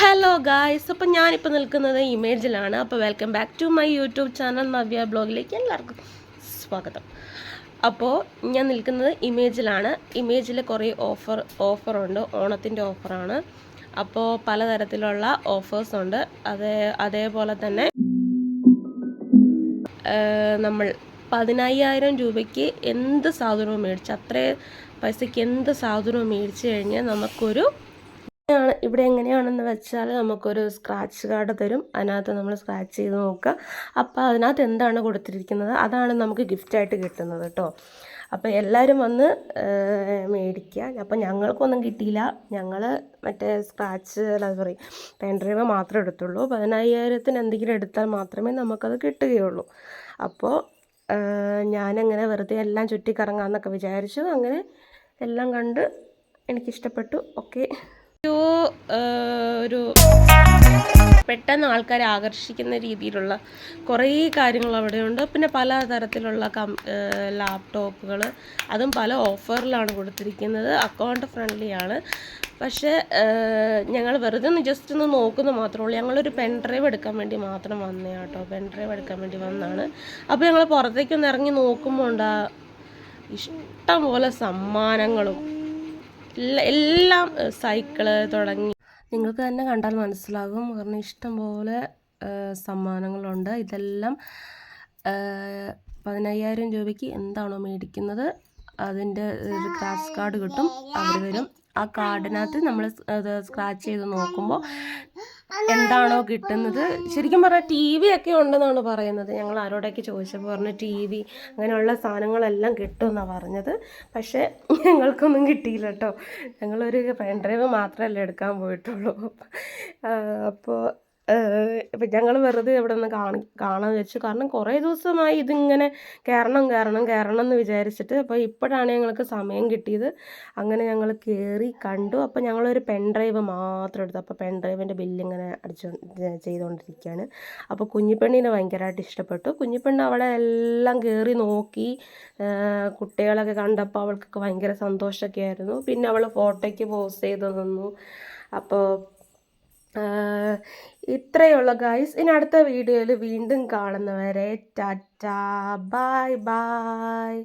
Hello guys അപ്പം ഞാനിപ്പോൾ നിൽക്കുന്നത് ഇമേജിലാണ് അപ്പോൾ welcome back to my YouTube channel Navya ബ്ലോഗിലേക്ക് എല്ലാവർക്കും സ്വാഗതം. അപ്പോൾ ഞാൻ നിൽക്കുന്നത് ഇമേജിലാണ് ഇമേജിൽ കുറേ ഓഫർ ഓഫറുണ്ട് ഓണത്തിന്റെ ഓഫറാണ് അപ്പോൾ പലതരത്തിലുള്ള ഓഫേഴ്സ് ഉണ്ട്. അതേ അതേപോലെ തന്നെ നമ്മൾ പതിനയ്യായിരം രൂപയ്ക്ക് എന്ത് സാധനവും മേടിച്ച് അത്രേ പൈസയ്ക്ക് എന്ത് സാധനവും മേടിച്ച് കഴിഞ്ഞാൽ നമുക്കൊരു ഇവിടെ എങ്ങനെയാണെന്ന് വെച്ചാൽ നമുക്കൊരു സ്ക്രാച്ച് കാർഡ് തരും. അതിനകത്ത് നമ്മൾ സ്ക്രാച്ച് ചെയ്ത് നോക്കുക. അപ്പോൾ അതിനകത്ത് എന്താണ് കൊടുത്തിരിക്കുന്നത്? അതാണ് നമുക്ക് ഗിഫ്റ്റായിട്ട് കിട്ടുന്നത് കേട്ടോ അപ്പോൾ എല്ലാവരും വന്ന് മേടിക്കുക. അപ്പോൾ ഞങ്ങൾക്കൊന്നും കിട്ടിയില്ല. ഞങ്ങൾ മറ്റേ സ്ക്രാച്ച് അല്ല സോറി പെൻ ഡ്രൈവ് മാത്രമേ എടുത്തുള്ളൂ. പതിനയ്യായിരത്തിന് എന്തെങ്കിലും എടുത്താൽ മാത്രമേ നമുക്കത് കിട്ടുകയുള്ളൂ. അപ്പോൾ ഞാനങ്ങനെ വെറുതെ എല്ലാം ചുറ്റിക്കറങ്ങാമെന്നൊക്കെ വിചാരിച്ചു. അങ്ങനെ എല്ലാം കണ്ട് എനിക്കിഷ്ടപ്പെട്ടു. ഓക്കെ. ഒരു പെട്ടെന്ന് ആൾക്കാരെ ആകർഷിക്കുന്ന രീതിയിലുള്ള കുറേ കാര്യങ്ങൾ അവിടെയുണ്ട്. പിന്നെ പല തരത്തിലുള്ള കം ലാപ്ടോപ്പുകൾ അതും പല ഓഫറിലാണ് കൊടുത്തിരിക്കുന്നത്. അക്കൗണ്ട് ഫ്രണ്ട്ലി ആണ് പക്ഷേ ഞങ്ങൾ വെറുതെ ഒന്ന് ജസ്റ്റ് ഒന്ന് നോക്കുന്നു മാത്രമേ ഉള്ളൂ. ഞങ്ങളൊരു പെൻ ഡ്രൈവ് എടുക്കാൻ വേണ്ടി മാത്രം വന്നേ കേട്ടോ. പെൻ ഡ്രൈവ് എടുക്കാൻ വേണ്ടി വന്നാണ്. അപ്പോൾ ഞങ്ങൾ പുറത്തേക്കൊന്ന് ഇറങ്ങി നോക്കുമ്പോൾ ഉണ്ടാ? ഇഷ്ടം പോലെ സമ്മാനങ്ങളും. എല്ലാം സൈക്കിൾ തുടങ്ങി നിങ്ങൾക്ക് തന്നെ കണ്ടാൽ മനസ്സിലാകും. കാരണം ഇഷ്ടംപോലെ സമ്മാനങ്ങളുണ്ട്. ഇതെല്ലാം പതിനയ്യായിരം രൂപയ്ക്ക് എന്താണോ മേടിക്കുന്നത്. അതിന്റെ ഒരു ക്രാഷ് കാർഡ് കിട്ടും. അവർ വരും. ആ കാർഡിനകത്ത് നമ്മൾ സ്ക്രാച്ച് ചെയ്ത് നോക്കുമ്പോൾ എന്താണോ കിട്ടുന്നത്. ശരിക്കും പറഞ്ഞാൽ ടി വി ഒക്കെ ഉണ്ടെന്നാണ് പറയുന്നത്. ഞങ്ങൾ ആരോടൊക്കെ ചോദിച്ചപ്പോൾ പറഞ്ഞു ടി വി അങ്ങനെയുള്ള സാധനങ്ങളെല്ലാം കിട്ടുമെന്നാണ് പറഞ്ഞത്. പക്ഷേ ഞങ്ങൾക്കൊന്നും കിട്ടിയില്ല കേട്ടോ. ഞങ്ങളൊരു പെൻഡ്രൈവ് മാത്രമല്ലേ എടുക്കാൻ പോയിട്ടുള്ളൂ. അപ്പോൾ ഇപ്പം ഞങ്ങൾ വെറുതെ ഇവിടെ നിന്ന് കാണി കാണാൻ വെച്ചു. കാരണം കുറേ ദിവസമായി ഇതിങ്ങനെ കയറണം കയറണം കയറണം എന്ന് വിചാരിച്ചിട്ട് അപ്പോൾ ഇപ്പോഴാണ് ഞങ്ങൾക്ക് സമയം കിട്ടിയത്. അങ്ങനെ ഞങ്ങൾ കയറി കണ്ടു. അപ്പോൾ ഞങ്ങളൊരു പെൻ ഡ്രൈവ് മാത്രം എടുത്തു. അപ്പോൾ പെൻ ഡ്രൈവിന്റെ ബില്ലിങ്ങനെ അടിച്ചു ചെയ്തുകൊണ്ടിരിക്കുകയാണ് അപ്പോൾ കുഞ്ഞിപ്പെണ്ണിനെ ഭയങ്കരമായിട്ട് ഇഷ്ടപ്പെട്ടു. കുഞ്ഞിപ്പെണ്ണ് അവളെ എല്ലാം കയറി നോക്കി. കുട്ടികളൊക്കെ കണ്ടപ്പോൾ അവൾക്കൊക്കെ ഭയങ്കര സന്തോഷമൊക്കെ ആയിരുന്നു. പിന്നെ അവൾ ഫോട്ടോയ്ക്ക് പോസ്റ്റ് ചെയ്ത് നിന്നു അപ്പോൾ ഇത്രയുള്ള ഗൈസ് ഇനി അടുത്ത വീഡിയോയിൽ വീണ്ടും കാണുന്നവരെ ടാറ്റാ ബൈ ബൈ